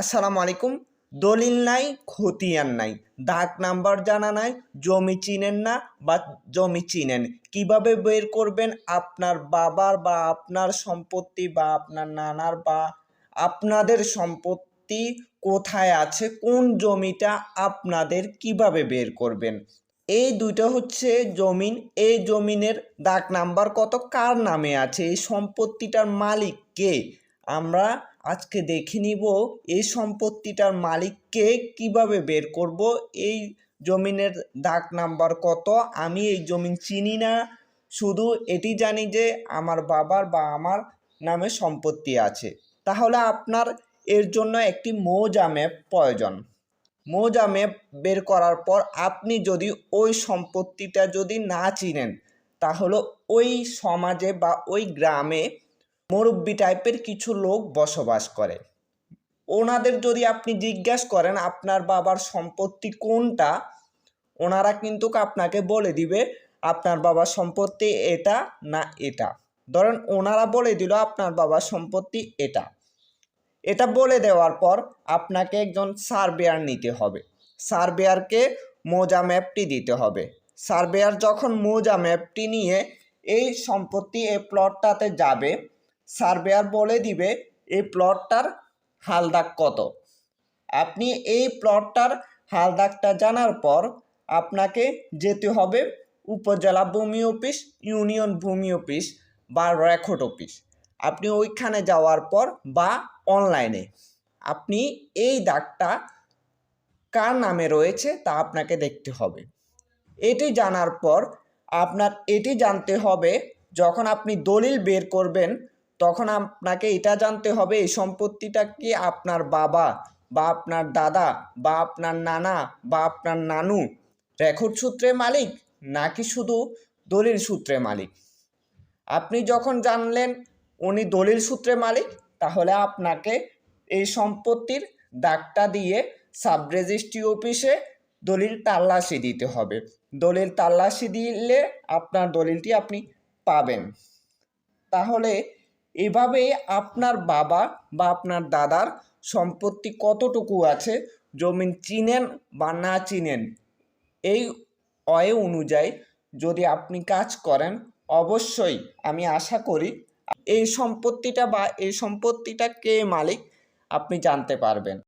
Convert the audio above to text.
আসসালামু আলাইকুম। দলিল নাই, খতিয়ান নাই। দাগ নাম্বার জানা নাই, জমি চিনেন না বা জমি চিনেন। কীভাবে বের করবেন আপনার বাবার বা আপনার সম্পত্তি বা আপনার নানার বা আপনাদের সম্পত্তি কোথায় আছে, কোন জমিটা আপনাদের কীভাবে বের করবেন? এই দুইটা হচ্ছে জমিন। এই জমিনের দাগ নাম্বার কত, কার নামে আছে, এই সম্পত্তিটার মালিক কে? আমরা আজকে দেখে নিব এই সম্পত্তিটার মালিককে কীভাবে বের করব। এই জমিনের দাগ নাম্বার কত? আমি এই জমিন চিনি না। শুধু এটি জানি যে আমার বাবার বা আমার নামে সম্পত্তি আছে। তাহলে আপনার এর জন্য একটি মৌজা ম্যাপ প্রয়োজন। মৌজা ম্যাপ বের করার পর আপনি যদি ওই সম্পত্তিটা যদি না চিনেন, তাহলে ওই সমাজে বা ওই গ্রামে মুরব্বী টাইপের কিছু লোক বসবাস করে। ওনাদের যদি আপনি জিজ্ঞাসা করেন, আপনার বাবার সম্পত্তি কোনটা? ওনারা কিন্তু আপনাকে বলে দিবে, আপনার বাবার সম্পত্তি এটা না এটা। ধরেন ওনারা বলে দিল, আপনার বাবার সম্পত্তি এটা। এটা বলে দেওয়ার পর আপনাকে একজন সার্ভেয়ার নিতে হবে। সার্ভেয়ারকে মোজা ম্যাপটি দিতে হবে। সার্ভেয়ার যখন মোজা ম্যাপটি নিয়ে এই সম্পত্তি এই প্লটটাতে যাবে সার্ভেয়ার বলে দিবে এই প্লটটার হালদাগ কত। আপনি এই প্লটটার হালদাগটা জানার পর আপনাকে যেতে হবে উপজেলা ভূমি অফিস, ইউনিয়ন ভূমি অফিস বা রেকর্ড অফিস। আপনি ওইখানে যাওয়ার পর বা অনলাইনে আপনি এই দাগটা কার নামে রয়েছে তা আপনাকে দেখতে হবে। এটি জানার পর আপনার এটি জানতে হবে যখন আপনি দলিল বের করবেন তখন আপনাকে এটা জানতে হবে, এই সম্পত্তিটা কি আপনার বাবা বা আপনার দাদা বা আপনার নানা বা আপনার নানু রেকর্ড সূত্রে মালিক নাকি শুধু দলিল সূত্রে মালিক? আপনি যখন জানলেন উনি দলিল সূত্রে মালিক, তাহলে আপনাকে এই সম্পত্তির দাগটা দিয়ে সাব রেজিস্ট্রি অফিসে দলিল তাল্লাশি দিতে হবে। দলিল তাল্লাশি দিলে আপনার দলিলটি আপনি পাবেন। তাহলে এভাবে আপনার বাবা বা আপনার দাদার সম্পত্তি কতটুকু আছে? জমিন চিনেন বা না চিনেন, এই অয়ে অনুযায়ী যদি আপনি কাজ করেন, অবশ্যই আমি আশা করি এই সম্পত্তিটা বা এই সম্পত্তিটা কে মালিক আপনি জানতে পারবেন।